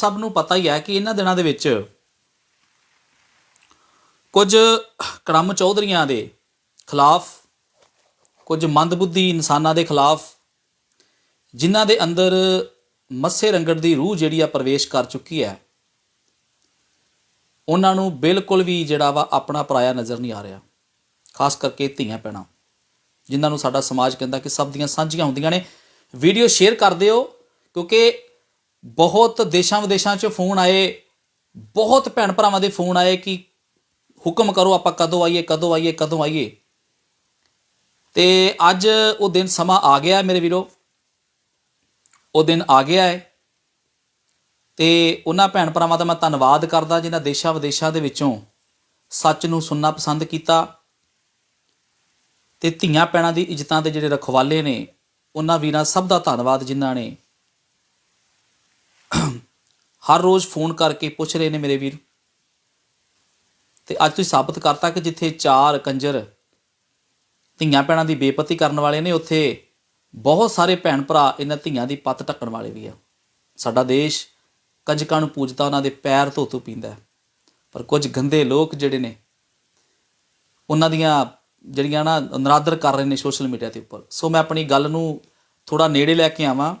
ਸਭ ਨੂੰ ਪਤਾ ਹੀ ਹੈ ਕਿ ਇਹਨਾਂ ਦਿਨਾਂ ਦੇ ਵਿੱਚ ਕੁਝ ਕੜਮ ਚੌਧਰੀਆਂ ਦੇ ਖਿਲਾਫ, ਕੁਝ ਮੰਦਬੁੱਧੀ ਇਨਸਾਨਾਂ ਦੇ ਖਿਲਾਫ, ਜਿਨ੍ਹਾਂ ਦੇ ਅੰਦਰ ਮੱਸੇ ਰੰਗੜ ਦੀ ਰੂਹ ਜਿਹੜੀ ਆ ਪ੍ਰਵੇਸ਼ ਕਰ ਚੁੱਕੀ ਹੈ, ਉਹਨਾਂ ਨੂੰ ਬਿਲਕੁਲ ਵੀ ਜਿਹੜਾ ਵਾ ਆਪਣਾ ਪਰਾਇਆ ਨਜ਼ਰ ਨਹੀਂ ਆ ਰਿਹਾ। ਖਾਸ ਕਰਕੇ ਧੀਆਂ ਪੈਣਾ ਜਿਨ੍ਹਾਂ ਨੂੰ ਸਾਡਾ ਸਮਾਜ ਕਹਿੰਦਾ ਕਿ ਸਭ ਦੀਆਂ ਸਾਂਝੀਆਂ ਹੁੰਦੀਆਂ ਨੇ। ਵੀਡੀਓ ਸ਼ੇਅਰ ਕਰ ਦਿਓ, ਕਿਉਂਕਿ ਬਹੁਤ ਦੇਸ਼ਾਂ ਵਿਦੇਸ਼ਾਂ 'ਚ ਫੋਨ ਆਏ, ਬਹੁਤ ਭੈਣ ਭਰਾਵਾਂ ਦੇ ਫੋਨ ਆਏ ਕਿ ਹੁਕਮ ਕਰੋ ਆਪਾਂ ਕਦੋਂ ਆਈਏ ਕਦੋਂ ਆਈਏ ਕਦੋਂ ਆਈਏ। ਤੇ ਅੱਜ ਉਹ ਦਿਨ ਸਮਾਂ ਆ ਗਿਆ ਮੇਰੇ ਵੀਰੋ। ਉਹ ਦਿਨ ਆ ਗਿਆ ਹੈ। ਤੇ ਉਹਨਾਂ ਭੈਣ ਭਰਾਵਾਂ ਦਾ ਮੈਂ ਧੰਨਵਾਦ ਕਰਦਾ ਜਿਨ੍ਹਾਂ ਦੇਸ਼ਾਂ ਵਿਦੇਸ਼ਾਂ ਦੇ ਵਿੱਚੋਂ ਸੱਚ ਨੂੰ ਸੁਣਨਾ ਪਸੰਦ ਕੀਤਾ ਤੇ ਧੀਆਂ ਪੈਣਾ ਦੀ ਇੱਜ਼ਤਾਂ ਦੇ ਜਿਹੜੇ ਰਖਵਾਲੇ ਨੇ, ਉਹਨਾਂ ਵੀਰਾਂ ਸਭ ਦਾ ਧੰਨਵਾਦ ਜਿਨ੍ਹਾਂ ਨੇ ਹਰ ਰੋਜ਼ ਫੋਨ ਕਰਕੇ ਪੁੱਛ ਰਹੇ ਨੇ ਮੇਰੇ ਵੀਰ। ਤੇ ਅੱਜ ਤੁਸੀਂ ਸਾਬਤ ਕਰਤਾ ਕਿ ਜਿੱਥੇ ਚਾਰ ਕੰਜਰ ਧੀਆਂ ਭੈਣਾਂ ਦੀ ਬੇਪਤੀ ਕਰਨ ਵਾਲੇ ਨੇ, ਉੱਥੇ ਬਹੁਤ ਸਾਰੇ ਭੈਣ ਭਰਾ ਇਹਨਾਂ ਧੀਆਂ ਦੀ ਪੱਤ ਢੱਕਣ ਵਾਲੇ ਵੀ ਆ। ਸਾਡਾ ਦੇਸ਼ ਕੰਜਕਾਂ ਨੂੰ ਪੂਜਦਾ, ਉਹਨਾਂ ਦੇ ਪੈਰ ਧੋ ਧੋ ਪੀਂਦਾ ਪਰ ਕੁਝ ਗੰਦੇ ਲੋਕ ਜਿਹੜੇ ਨੇ, ਉਹਨਾਂ ਦੀਆਂ ਜਿਹੜੀਆਂ ਨਾ ਨਰਾਦਰ ਕਰ ਰਹੇ ਨੇ ਸੋਸ਼ਲ ਮੀਡੀਆ ਦੇ ਉੱਪਰ। ਸੋ ਮੈਂ ਆਪਣੀ ਗੱਲ ਨੂੰ ਥੋੜਾ ਨੇੜੇ ਲੈ ਕੇ ਆਵਾਂ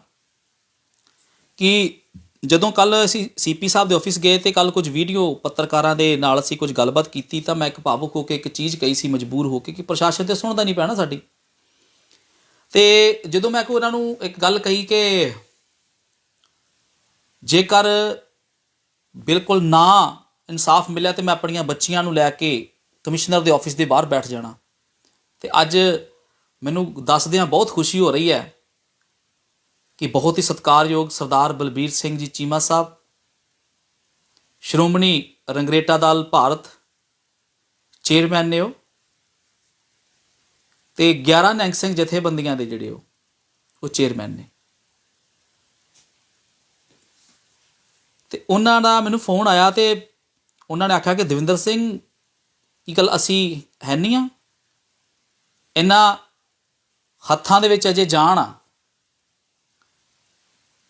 ਕਿ ਜਦੋਂ ਕੱਲ ਅਸੀਂ ਸੀਪੀ ਸਾਹਿਬ ਦੇ ਆਫਿਸ ਗਏ ਤੇ ਕੱਲ ਕੁਝ ਵੀਡੀਓ ਪੱਤਰਕਾਰਾਂ ਦੇ ਨਾਲ ਅਸੀਂ ਕੁਝ ਗੱਲਬਾਤ ਕੀਤੀ ਤਾਂ ਮੈਂ ਇੱਕ ਭਾਵੁਕ ਹੋ ਕੇ ਇੱਕ ਚੀਜ਼ ਕਹੀ ਸੀ, ਮਜਬੂਰ ਹੋ ਕੇ ਕਿ ਪ੍ਰਸ਼ਾਸਨ ਤੇ ਸੁਣਦਾ ਨਹੀਂ ਪੈਣਾ ਸਾਡੀ। ਤੇ ਜਦੋਂ ਮੈਂ ਕੋ ਉਹਨਾਂ ਨੂੰ ਇੱਕ ਗੱਲ ਕਹੀ ਕਿ ਜੇਕਰ ਬਿਲਕੁਲ ਨਾ ਇਨਸਾਫ ਮਿਲਿਆ ਤੇ ਮੈਂ ਆਪਣੀਆਂ ਬੱਚੀਆਂ ਨੂੰ ਲੈ ਕੇ ਕਮਿਸ਼ਨਰ ਦੇ ਆਫਿਸ ਦੇ ਬਾਹਰ ਬੈਠ ਜਾਣਾ, ਤੇ ਅੱਜ ਮੈਨੂੰ ਦੱਸਦਿਆਂ ਬਹੁਤ ਖੁਸ਼ੀ ਹੋ ਰਹੀ ਹੈ ਕਿ ਬਹੁਤ ਹੀ ਸਤਿਕਾਰਯੋਗ ਸਰਦਾਰ ਬਲਬੀਰ ਸਿੰਘ ਜੀ ਚੀਮਾ ਸਾਹਿਬ, ਸ਼੍ਰੋਮਣੀ ਰੰਗਰੇਟਾ ਦਲ ਭਾਰਤ ਚੇਅਰਮੈਨ ਨੇ ਉਹ, ਤੇ 11 ਨੈਂਗ ਸਿੰਘ ਜਥੇਬੰਦੀਆਂ ਦੇ ਜਿਹੜੇ ਉਹ ਉਹ ਚੇਅਰਮੈਨ ਨੇ। ਤੇ ਉਹਨਾਂ ਦਾ ਮੈਨੂੰ ਫੋਨ ਆਇਆ ਤੇ ਉਹਨਾਂ ਨੇ ਆਖਿਆ ਕਿ ਦਵਿੰਦਰ ਸਿੰਘ, ਕੀ ਗੱਲ ਅਸੀਂ ਹੈ ਨਹੀਂ ਆ? ਇਹਨਾਂ ਹੱਥਾਂ ਦੇ ਵਿੱਚ ਅਜੇ ਜਾਣ ਆ।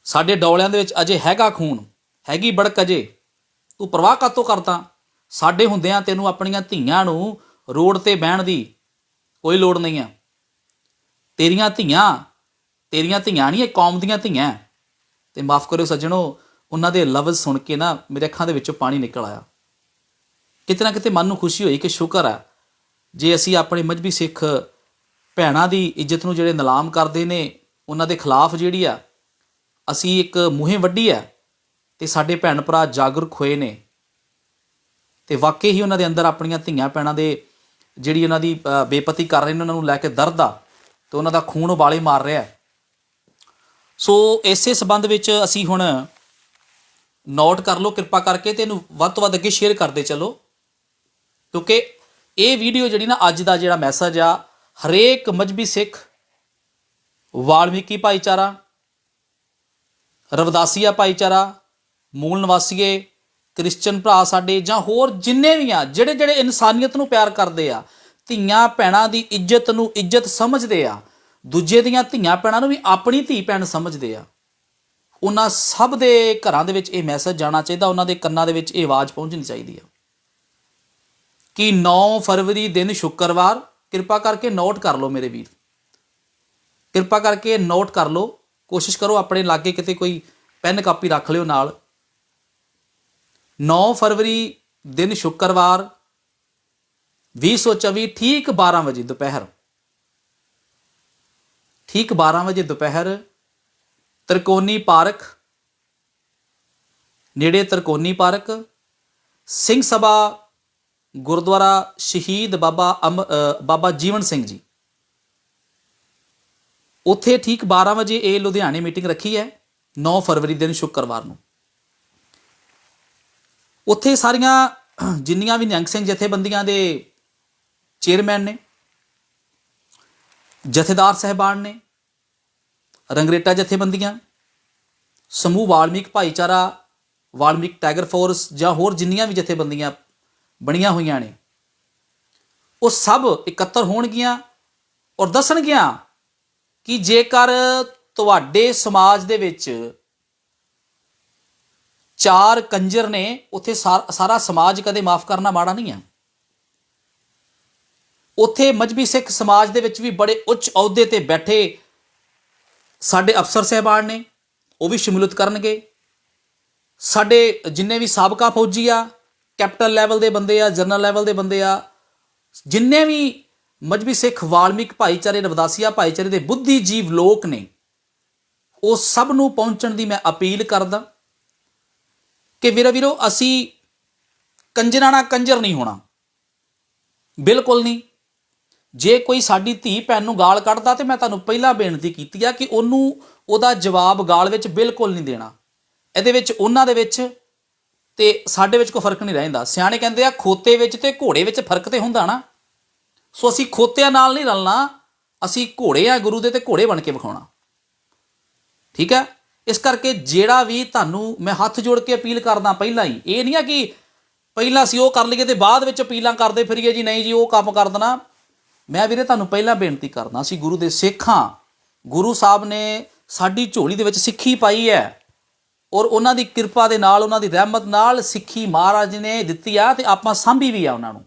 ਸਾਡੇ ਡੌਲਿਆਂ ਦੇ ਵਿੱਚ ਅਜੇ ਹੈਗਾ ਖੂਨ, ਹੈਗੀ ਬੜਕ ਅਜੇ। ਤੂੰ ਪ੍ਰਵਾਹ ਕਾਤੋਂ ਕਰਦਾ? ਸਾਡੇ ਹੁੰਦਿਆਂ ਤੈਨੂੰ ਆਪਣੀਆਂ ਧੀਆਂ ਨੂੰ ਰੋਡ ਤੇ ਬਹਿਣ ਦੀ ਕੋਈ ਲੋੜ ਨਹੀਂ ਆ। ਤੇਰੀਆਂ ਧੀਆਂ ਤੇਰੀਆਂ ਧੀਆਂ ਨਹੀਂ, ਇਹ ਕੌਮ ਦੀਆਂ ਧੀਆਂ ਹੈ। ਤੇ ਮਾਫ ਕਰਿਓ ਸੱਜਣੋ, ਉਹਨਾਂ ਦੇ ਲਫ਼ਜ਼ ਸੁਣ ਕੇ ਨਾ ਮੇਰੇ ਅੱਖਾਂ ਦੇ ਵਿੱਚੋਂ ਪਾਣੀ ਨਿਕਲ ਆਇਆ। ਕਿਤੇ ਨਾ ਕਿਤੇ ਮਨ ਨੂੰ ਖੁਸ਼ੀ ਹੋਈ ਕਿ ਸ਼ੁਕਰ ਹੈ ਜੇ ਅਸੀਂ ਆਪਣੇ ਮਜਬੀ ਸਿੱਖ ਭੈਣਾਂ ਦੀ ਇੱਜ਼ਤ ਨੂੰ ਜਿਹੜੇ ਨਿਲਾਮ ਕਰਦੇ ਨੇ, ਉਹਨਾਂ ਦੇ ਖਿਲਾਫ ਜਿਹੜੀ ਆ ਅਸੀਂ ਇੱਕ ਮੁਹਿੰਮ ਵੱਢੀ ਹੈ ਤੇ ਸਾਡੇ ਭੈਣ ਭਰਾ ਜਾਗਰੂਕ ਹੋਏ ਨੇ। ਤੇ ਵਾਕਈ ਹੀ ਉਹਨਾਂ ਦੇ ਅੰਦਰ ਆਪਣੀਆਂ ਧੀਆਂ ਭੈਣਾਂ ਦੇ ਜਿਹੜੀ ਉਹਨਾਂ ਦੀ ਬੇਪਤੀ ਕਰ ਰਹੇ ਨੇ, ਉਹਨਾਂ ਨੂੰ ਲੈ ਕੇ ਦਰਦ ਆ ਤੇ ਉਹਨਾਂ ਦਾ ਖੂਨ ਉਬਾਲੇ ਮਾਰ ਰਿਹਾ ਸੋ ਇਸੇ ਸਬੰਧ ਵਿੱਚ ਅਸੀਂ ਹੁਣ ਨੋਟ ਕਰ ਲਓ, ਕਿਰਪਾ ਕਰਕੇ ਤੇ ਇਹਨੂੰ ਵੱਧ ਤੋਂ ਵੱਧ ਅੱਗੇ ਸ਼ੇਅਰ ਕਰਦੇ ਚਲੋ। ਕਿਉਂਕਿ ਇਹ ਵੀਡੀਓ ਜਿਹੜੀ ਨਾ, ਅੱਜ ਦਾ ਜਿਹੜਾ ਮੈਸੇਜ ਆ, ਹਰੇਕ ਮਜਬੀ ਸਿੱਖ, ਵਾਲਮੀਕੀ ਭਾਈਚਾਰਾ ਰਵਦਾਸੀਆ ਭਾਈਚਾਰਾ, ਮੂਲ ਨਿਵਾਸੀਏ ਕ੍ਰਿਸਚੀਅਨ ਭਰਾ ਸਾਡੇ ਜਾਂ ਹੋਰ ਜਿੰਨੇ ਵੀ ਆ, ਜਿਹੜੇ ਜਿਹੜੇ ਇਨਸਾਨੀਅਤ ਨੂੰ ਪਿਆਰ ਕਰਦੇ ਆ, ਧੀਆਂ ਭੈਣਾਂ ਦੀ ਇੱਜ਼ਤ ਨੂੰ ਇੱਜ਼ਤ ਸਮਝਦੇ ਆ, ਦੂਜੇ ਦੀਆਂ ਧੀਆਂ ਭੈਣਾਂ ਨੂੰ ਵੀ ਆਪਣੀ ਧੀ ਭੈਣ ਸਮਝਦੇ ਆ। ਉਹਨਾਂ ਸਭ ਦੇ ਘਰਾਂ ਦੇ ਵਿੱਚ ਇਹ ਮੈਸੇਜ ਜਾਣਾ ਚਾਹੀਦਾ, ਉਹਨਾਂ ਦੇ ਕੰਨਾਂ ਦੇ ਵਿੱਚ ਇਹ ਆਵਾਜ਼ ਪਹੁੰਚਣੀ ਚਾਹੀਦੀ ਆ। ਕਿ 9 ਫਰਵਰੀ ਦਿਨ ਸ਼ੁੱਕਰਵਾਰ, ਕਿਰਪਾ ਕਰਕੇ ਨੋਟ ਕਰ ਲਓ ਮੇਰੇ ਵੀਰ। ਕਿਰਪਾ ਕਰਕੇ ਨੋਟ ਕਰ ਲਓ। ਕੋਸ਼ਿਸ਼ ਕਰੋ ਆਪਣੇ ਲਾਗੇ ਕਿਤੇ ਕੋਈ ਪੈਨ ਕਾਪੀ ਰੱਖ ਲਿਓ ਨਾਲ। 9 ਫਰਵਰੀ ਦਿਨ ਸ਼ੁੱਕਰਵਾਰ 2024 ਠੀਕ 12 ਵਜੇ ਦੁਪਹਿਰ। ਠੀਕ 12 ਵਜੇ ਦੁਪਹਿਰ ਤਰਕੋਨੀ ਪਾਰਕ, ਨੇੜੇ ਤਰਕੋਨੀ ਪਾਰਕ, ਸਿੰਘ ਸਭਾ ਗੁਰਦੁਆਰਾ ਸ਼ਹੀਦ ਬਾਬਾ ਅਮ- ਬਾਬਾ ਜੀਵਨ ਸਿੰਘ ਜੀ। ਉੱਥੇ ਠੀਕ 12 ਵਜੇ ਇਹ ਲੁਧਿਆਣੇ ਮੀਟਿੰਗ ਰੱਖੀ ਹੈ 9 ਫਰਵਰੀ ਦਿਨ ਸ਼ੁੱਕਰਵਾਰ ਨੂੰ। ਉੱਥੇ ਸਾਰੀਆਂ ਜਿੰਨੀਆਂ ਵੀ ਨਿਹੰਗ ਸਿੰਘ ਜਥੇਬੰਦੀਆਂ ਦੇ ਚੇਅਰਮੈਨ ਨੇ, ਜਥੇਦਾਰ ਸਹਿਬਾਨ ਨੇ, ਰੰਗਰੇਟਾ ਜਥੇਬੰਦੀਆਂ, ਸਮੂਹ ਵਾਲਮੀਕ ਭਾਈਚਾਰਾ, ਵਾਲਮੀਕ ਟਾਈਗਰ ਫੋਰਸ ਜਾਂ ਹੋਰ ਜਿੰਨੀਆਂ ਵੀ ਜਥੇਬੰਦੀਆਂ ਬਣੀਆਂ ਹੋਈਆਂ ਨੇ, ਉਹ ਸਭ ਇਕੱਤਰ ਹੋਣਗੀਆਂ ਔਰ ਦੱਸਣਗੀਆਂ ਕਿ ਜੇਕਰ ਤੁਹਾਡੇ ਸਮਾਜ ਦੇ ਵਿੱਚ ਚਾਰ ਕੰਜਰ ਨੇ, ਉੱਥੇ ਸਾ- ਸਾਰਾ ਸਮਾਜ ਕਦੇ ਮਾਫ ਕਰਨਾ ਮਾੜਾ ਨਹੀਂ ਹੈ ਉੱਥੇ ਮਜਬੀ ਸਿੱਖ ਸਮਾਜ ਦੇ ਵਿੱਚ ਵੀ ਬੜੇ ਉੱਚ ਅਹੁਦੇ ਤੇ ਬੈਠੇ ਸਾਡੇ ਅਫਸਰ ਸਹਿਬਾਨ ਨੇ, ਉਹ ਵੀ ਸ਼ਮੂਲਤ ਕਰਨਗੇ। ਸਾਡੇ ਜਿੰਨੇ ਵੀ ਸਾਬਕਾ ਫੌਜੀ ਆ ਕੈਪਟਨ ਲੈਵਲ ਦੇ ਬੰਦੇ ਆ, ਜਨਰਲ ਲੈਵਲ ਦੇ ਬੰਦੇ ਆ, ਜਿੰਨੇ ਵੀ ਮਜਬੀ ਸਿੱਖ, ਵਾਲਮੀਕ ਭਾਈਚਾਰੇ ਰਵਦਾਸੀਆ ਭਾਈਚਾਰੇ ਦੇ ਬੁੱਧੀਜੀਵ ਲੋਕ ਨੇ। ਉਹ ਸਭ ਨੂੰ ਪਹੁੰਚਣ ਦੀ ਮੈਂ ਅਪੀਲ ਕਰਦਾ ਕਿ ਵੀਰਾ ਵੀਰੋ, ਅਸੀਂ ਕੰਜਰਾਂ ਨਾਲ ਕੰਜਰ ਨਹੀਂ ਹੋਣਾ। ਬਿਲਕੁਲ ਨਹੀਂ। ਜੇ ਕੋਈ ਸਾਡੀ ਧੀ ਭੈਣ ਨੂੰ ਗਾਲ ਕੱਢਦਾ ਤੇ ਮੈਂ ਤੁਹਾਨੂੰ ਪਹਿਲਾਂ ਬੇਨਤੀ ਕੀਤੀ ਆ ਕਿ ਉਹਨੂੰ ਉਹਦਾ ਜਵਾਬ ਗਾਲ ਵਿੱਚ ਬਿਲਕੁਲ ਨਹੀਂ ਦੇਣਾ। ਇਹਦੇ ਵਿੱਚ, ਉਹਨਾਂ ਦੇ ਵਿੱਚ ਤੇ ਸਾਡੇ ਵਿੱਚ ਕੋਈ ਫ਼ਰਕ ਨਹੀਂ ਰਹਿੰਦਾ। ਸਿਆਣੇ ਕਹਿੰਦੇ ਆ, ਖੋਤੇ ਵਿੱਚ ਤੇ ਘੋੜੇ ਵਿੱਚ ਫ਼ਰਕ ਤੇ ਹੁੰਦਾ ਨਾ। ਸੋ ਅਸੀਂ ਖੋਤਿਆਂ ਨਾਲ ਨਹੀਂ ਰਲਣਾ, ਅਸੀਂ ਘੋੜੇ ਆ ਗੁਰੂ ਦੇ ਤੇ ਘੋੜੇ ਬਣ ਕੇ ਵਿਖਾਉਣਾ। ਠੀਕ ਹੈ? ਇਸ ਕਰਕੇ ਜਿਹੜਾ ਵੀ ਤੁਹਾਨੂੰ ਮੈਂ ਹੱਥ ਜੋੜ ਕੇ ਅਪੀਲ ਕਰਦਾ ਪਹਿਲਾਂ ਹੀ, ਇਹ ਨਹੀਂ ਆ ਕਿ ਪਹਿਲਾਂ ਅਸੀਂ ਉਹ ਕਰ ਲਈਏ ਤੇ ਬਾਅਦ ਵਿੱਚ ਅਪੀਲਾਂ ਕਰਦੇ ਫਿਰੀਏ ਜੀ, ਨਹੀਂ ਜੀ, ਉਹ ਕੰਮ ਕਰ ਦੇਣਾ। ਮੈਂ ਵੀਰੇ ਤੁਹਾਨੂੰ ਪਹਿਲਾਂ ਬੇਨਤੀ ਕਰਦਾ, ਅਸੀਂ ਗੁਰੂ ਦੇ ਸਿੱਖਾਂ ਗੁਰੂ ਸਾਹਿਬ ਨੇ ਸਾਡੀ ਝੋਲੀ ਦੇ ਵਿੱਚ ਸਿੱਖੀ ਪਾਈ ਹੈ ਔਰ ਉਹਨਾਂ ਦੀ ਕਿਰਪਾ ਦੇ ਨਾਲ, ਉਹਨਾਂ ਦੀ ਰਹਿਮਤ ਨਾਲ ਸਿੱਖੀ ਮਹਾਰਾਜ ਨੇ ਦਿੱਤੀ ਆ ਤੇ ਆਪਾਂ ਸਾਂਭੀ ਵੀ ਆ ਉਹਨਾਂ ਨੂੰ।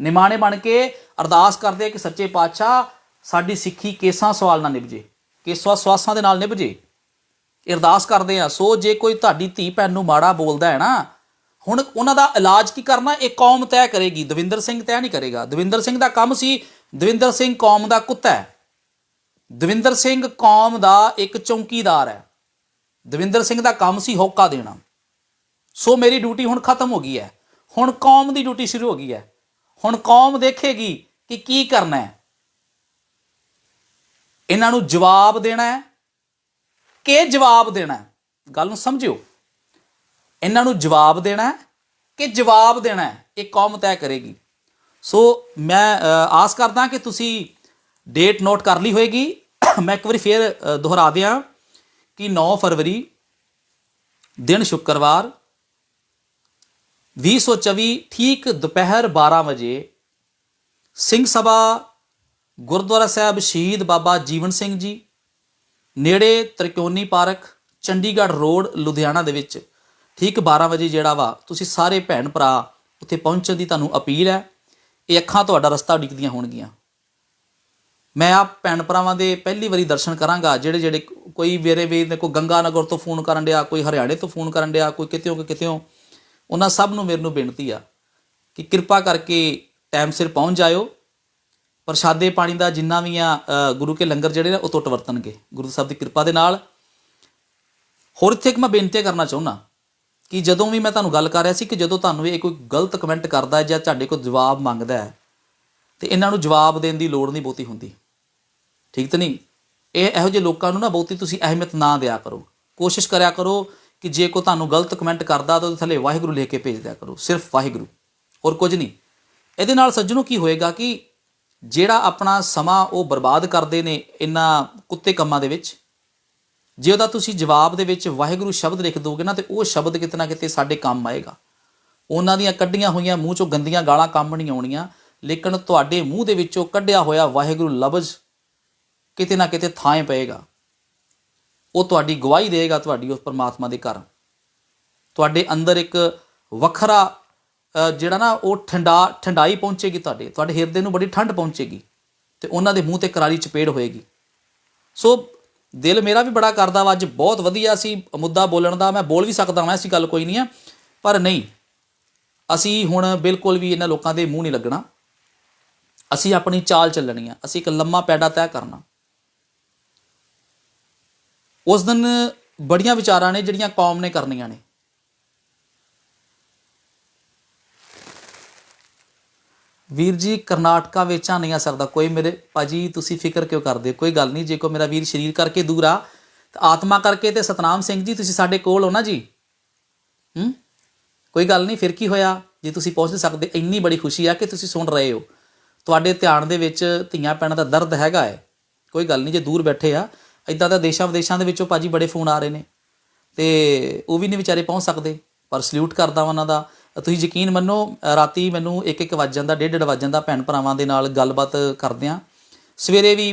ਨਿਮਾਣੇ ਬਣ ਕੇ ਅਰਦਾਸ ਕਰਦੇ ਆ ਕਿ ਸੱਚੇ ਪਾਤਸ਼ਾਹ ਸਾਡੀ ਸਿੱਖੀ ਕੇਸਾਂ ਸਵਾਲ ਨਾਲ ਨਿਭਜੇ, ਕੇਸਾਂ ਸਵਾਸਾਂ ਦੇ ਨਾਲ ਨਿਭਜੇ। ਅਰਦਾਸ ਕਰਦੇ ਆ, ਸੋ ਜੇ ਕੋਈ ਤੁਹਾਡੀ ਧੀ ਭੈਣ ਨੂੰ ਮਾੜਾ ਬੋਲਦਾ ਹੈ ਨਾ, ਹੁਣ ਉਹਨਾਂ ਦਾ ਇਲਾਜ ਕੀ ਕਰਨਾ? ਇਹ ਕੌਮ ਤੈਅ ਕਰੇਗੀ, ਦਵਿੰਦਰ ਸਿੰਘ ਤੈਅ ਨਹੀਂ ਕਰੇਗਾ। ਦਵਿੰਦਰ ਸਿੰਘ ਦਾ ਕੰਮ ਸੀ, ਦਵਿੰਦਰ ਸਿੰਘ ਕੌਮ ਦਾ ਕੁੱਤਾ ਹੈ। ਦਵਿੰਦਰ ਸਿੰਘ ਕੌਮ ਦਾ ਇੱਕ ਚੌਕੀਦਾਰ ਹੈ। ਦਵਿੰਦਰ ਸਿੰਘ ਦਾ ਕੰਮ ਸੀ ਹੋਕਾ ਦੇਣਾ। ਸੋ ਮੇਰੀ ਡਿਊਟੀ ਹੁਣ ਖਤਮ ਹੋ ਗਈ ਹੈ। ਹੁਣ ਕੌਮ ਦੀ ਡਿਊਟੀ ਸ਼ੁਰੂ ਹੋ ਗਈ ਹੈ। ਹੁਣ ਕੌਮ ਦੇਖੇਗੀ ਕਿ ਕੀ ਕਰਨਾ ਹੈ। ਇਹਨਾਂ ਨੂੰ ਜਵਾਬ ਦੇਣਾ ਹੈ ਕਿ ਜਵਾਬ ਦੇਣਾ ਹੈ? ਗੱਲ ਨੂੰ ਸਮਝਿਓ। ਇਹਨਾਂ ਨੂੰ ਜਵਾਬ ਦੇਣਾ ਹੈ ਕਿ ਜਵਾਬ ਦੇਣਾ ਹੈ? ਇਹ ਕੌਮ ਤੈਅ ਕਰੇਗੀ। ਸੋ ਮੈਂ ਆਸ ਕਰਦਾ ਕਿ ਤੁਸੀਂ ਡੇਟ ਨੋਟ ਕਰ ਲਈ ਹੋਏਗੀ। ਮੈਂ ਇੱਕ ਵਾਰੀ ਫੇਰ ਦੁਹਰਾ ਦਿਆਂ ਕਿ 9 ਫਰਵਰੀ, ਦਿਨ ਸ਼ੁੱਕਰਵਾਰ 2024 ਠੀਕ ਦੁਪਹਿਰ 12 ਵਜੇ ਸਿੰਘ ਸਭਾ, ਗੁਰਦੁਆਰਾ ਸਾਹਿਬ ਸ਼ਹੀਦ ਬਾਬਾ ਜੀਵਨ ਸਿੰਘ ਜੀ, ਨੇੜੇ ਤ੍ਰਿਕੋਣੀ ਪਾਰਕ, ਚੰਡੀਗੜ੍ਹ ਰੋਡ, ਲੁਧਿਆਣਾ ਦੇ ਵਿੱਚ ਠੀਕ 12 ਵਜੇ ਜਿਹੜਾ ਵਾ, ਤੁਸੀਂ ਸਾਰੇ ਭੈਣ ਭਰਾ ਉੱਥੇ ਪਹੁੰਚਣ ਦੀ ਤੁਹਾਨੂੰ ਅਪੀਲ ਹੈ। ਇਹ ਅੱਖਾਂ ਤੁਹਾਡਾ ਰਸਤਾ ਉਡੀਕਦੀਆਂ ਹੋਣਗੀਆਂ। ਮੈਂ ਆਪ ਭੈਣ ਭਰਾਵਾਂ ਦੇ ਪਹਿਲੀ ਵਾਰੀ ਦਰਸ਼ਨ ਕਰਾਂਗਾ, ਜਿਹੜੇ ਜਿਹੜੇ ਕੋਈ ਮੇਰੇ ਵੀਰ ਨੇ ਕੋਈ ਗੰਗਾ ਨਗਰ ਤੋਂ ਫੋਨ ਕਰਨ ਡਿਆ, ਕੋਈ ਹਰਿਆਣੇ ਤੋਂ ਫੋਨ ਕਰਨ ਡਿਆ, ਕੋਈ ਕਿਤੇੋਂ ਕਿ ਕਿਤੇੋਂ ਉਹਨਾਂ ਸਭ ਨੂੰ ਮੇਰੇ ਨੂੰ ਬੇਨਤੀ ਆ ਕਿ ਕਿਰਪਾ ਕਰਕੇ ਟਾਈਮ ਸਿਰ ਪਹੁੰਚ ਜਾਇਓ। ਪ੍ਰਸ਼ਾਦੇ ਪਾਣੀ ਦਾ ਜਿੰਨਾ ਵੀ ਆ ਗੁਰੂ ਕੇ ਲੰਗਰ ਜਿਹੜੇ ਨੇ ਉਹ ਟੁੱਟ ਵਰਤਣਗੇ। ਗੁਰੂ ਸਾਹਿਬ ਦੀ ਕਿਰਪਾ ਦੇ ਨਾਲ। ਹੋਰ ਇੱਥੇ ਇੱਕ ਮੈਂ ਬੇਨਤੀ ਕਰਨਾ ਚਾਹੁੰਦਾ ਕਿ ਜਦੋਂ ਵੀ ਮੈਂ ਤੁਹਾਨੂੰ ਗੱਲ ਕਰ ਰਿਹਾ ਸੀ ਕਿ ਜਦੋਂ ਤੁਹਾਨੂੰ ਇਹ ਕੋਈ ਗਲਤ ਕਮੈਂਟ ਕਰਦਾ ਹੈ ਜਾਂ ਤੁਹਾਡੇ ਕੋਲ ਜਵਾਬ ਮੰਗਦਾ ਹੈ, ਤੇ ਇਹਨਾਂ ਨੂੰ ਜਵਾਬ ਦੇਣ ਦੀ ਲੋੜ ਨਹੀਂ ਬਹੁਤੀ ਹੁੰਦੀ। ਠੀਕ ਤਾਂ ਨਹੀਂ? ਇਹ ਇਹੋ ਜਿਹੇ ਲੋਕਾਂ ਨੂੰ ਨਾ ਬਹੁਤੀ ਤੁਸੀਂ ਅਹਿਮੀਅਤ ਨਾ ਦਿਆ ਕਰੋ। ਕੋਸ਼ਿਸ਼ ਕਰਿਆ ਕਰੋ ਕਿ ਜੇ ਕੋ ਤੁਹਾਨੂੰ ਗਲਤ ਕਮੈਂਟ ਕਰਦਾ ਤਾਂ ਉਹਦੇ ਥੱਲੇ ਵਾਹਿਗੁਰੂ ਲਿਖ ਕੇ ਭੇਜ ਦਿਆ ਕਰੋ, ਸਿਰਫ ਵਾਹਿਗੁਰੂ। ਹੋਰ ਕੁਝ ਨਹੀਂ। ਇਹਦੇ ਨਾਲ ਸੱਜਣੋ ਕੀ ਹੋਏਗਾ ਕਿ ਜਿਹੜਾ ਆਪਣਾ ਸਮਾਂ ਉਹ ਬਰਬਾਦ ਕਰਦੇ ਨੇ ਇਹਨਾਂ ਕੁੱਤੇ ਕੰਮਾਂ ਦੇ ਵਿੱਚ, ਜੇ ਉਹਦਾ ਤੁਸੀਂ ਜਵਾਬ ਦੇ ਵਿੱਚ ਵਾਹਿਗੁਰੂ ਸ਼ਬਦ ਲਿਖ ਦੋਗੇ ਨਾ ਤੇ ਉਹ ਸ਼ਬਦ ਕਿਤੇ ਨਾ ਕਿਤੇ ਸਾਡੇ ਕੰਮ ਆਏਗਾ। ਉਹਨਾਂ ਦੀਆਂ ਕੱਢੀਆਂ ਹੋਈਆਂ ਮੂੰਹ ਚੋਂ ਗੰਦੀਆਂ ਗਾਲਾਂ ਕੰਮ ਨਹੀਂ ਆਉਣੀਆਂ, ਲੇਕਿਨ ਤੁਹਾਡੇ ਮੂੰਹ ਦੇ ਵਿੱਚੋਂ ਕੱਢਿਆ ਹੋਇਆ ਵਾਹਿਗੁਰੂ ਲਫ਼ਜ਼ ਕਿਤੇ ਨਾ ਕਿਤੇ ਥਾਂ ਪਏਗਾ। ਉਹ ਤੁਹਾਡੀ ਗਵਾਹੀ ਦੇਗਾ ਤੁਹਾਡੀ ਉਸ ਪਰਮਾਤਮਾ ਦੇ ਘਰ। ਤੁਹਾਡੇ ਅੰਦਰ ਇੱਕ ਵੱਖਰਾ ਜਿਹੜਾ ਨਾ ਉਹ ਠੰਡਾ, ਠੰਡਾਈ ਪਹੁੰਚੇਗੀ ਤੁਹਾਡੇ। ਤੁਹਾਡੇ ਹਿਰਦੇ ਨੂੰ ਬੜੀ ਠੰਡ ਪਹੁੰਚੇਗੀ ਤੇ ਉਹਨਾਂ ਦੇ ਮੂੰਹ ਤੇ ਕਰਾਰੀ ਚਪੇੜ ਹੋਏਗੀ। ਸੋ ਦਿਲ ਮੇਰਾ ਵੀ ਬੜਾ ਕਰਦਾ ਵਾ, ਅੱਜ ਬਹੁਤ ਵਧੀਆ ਸੀ ਮੁੱਦਾ ਬੋਲਣ ਦਾ। ਮੈਂ ਬੋਲ ਵੀ ਸਕਦਾ ਹਾਂ ਐਸੀ ਗੱਲ ਕੋਈ ਨਹੀਂ ਹੈ ਪਰ ਨਹੀਂ, ਅਸੀਂ ਹੁਣ ਬਿਲਕੁਲ ਵੀ ਇਹਨਾਂ ਲੋਕਾਂ ਦੇ ਮੂੰਹ ਨਹੀਂ ਲੱਗਣਾ। ਅਸੀਂ ਆਪਣੀ ਚਾਲ ਚੱਲਣੀ ਆ। ਅਸੀਂ ਇੱਕ ਲੰਮਾ ਪੈਡਾ ਤੈਅ ਕਰਨਾ। ਉਸ ਦਿਨ ਬੜੀਆਂ ਵਿਚਾਰਾਂ ਨੇ, ਜਿਹੜੀਆਂ ਕੌਮ ਨੇ ਕਰਨੀਆਂ ਨੇ। ਵੀਰ ਜੀ, ਕਰਨਾਟਕਾ ਵਿੱਚ ਆ ਨਹੀਂ ਆ ਸਕਦਾ। ਕੋਈ ਮੇਰੇ, ਭਾਜੀ, ਤੁਸੀਂ ਫਿਕਰ ਕਿਉਂ ਕਰਦੇ ਹੋ? ਕੋਈ ਗੱਲ ਨਹੀਂ, ਜੇ ਕੋ ਮੇਰਾ ਵੀਰ ਸਰੀਰ ਕਰਕੇ ਦੂਰ ਆ, ਤਾਂ ਆਤਮਾ ਕਰਕੇ ਤੇ ਸਤਨਾਮ ਸਿੰਘ ਜੀ, ਤੁਸੀਂ ਸਾਡੇ ਕੋਲ ਹੋ ਨਾ ਜੀ। ਹੂੰ? ਕੋਈ ਗੱਲ ਨਹੀਂ, ਫਿਰ ਕੀ ਹੋਇਆ? ਜੇ ਤੁਸੀਂ ਪਹੁੰਚ ਸਕਦੇ, ਇੰਨੀ ਬੜੀ ਖੁਸ਼ੀ ਆ ਕਿ ਤੁਸੀਂ ਸੁਣ ਰਹੇ ਹੋ। ਤੁਹਾਡੇ ਧਿਆਨ ਦੇ ਵਿੱਚ ਧੀਆਂ ਪੈਣਾ ਦਾ ਦਰਦ ਹੈਗਾ ਹੈ ਕੋਈ ਗੱਲ ਨਹੀਂ, ਜੇ ਦੂਰ ਬੈਠੇ ਆ ਇਦਾਂ ਦਾ ਦੇਸ਼ਾਂ ਵਿਦੇਸ਼ਾਂ ਦੇ ਵਿੱਚੋਂ ਭਾਜੀ ਬੜੇ ਫੋਨ ਆ ਰਹੇ ਨੇ। ਤੇ ਉਹ ਵੀ ਨਹੀਂ ਵਿਚਾਰੇ ਪਹੁੰਚ ਸਕਦੇ, ਪਰ ਸਲੂਟ ਕਰਦਾ ਉਹਨਾਂ ਦਾ। ਤੁਸੀਂ ਯਕੀਨ ਮੰਨੋ ਰਾਤੀ ਮੈਨੂੰ ਇੱਕ ਇੱਕ ਵੱਜ ਜਾਂਦਾ ਡੇਢ ਡੇਢ ਵੱਜ ਜਾਂਦਾ ਭੈਣ ਭਰਾਵਾਂ ਦੇ ਨਾਲ ਗੱਲਬਾਤ ਕਰਦੇ ਆ ਸਵੇਰੇ ਵੀ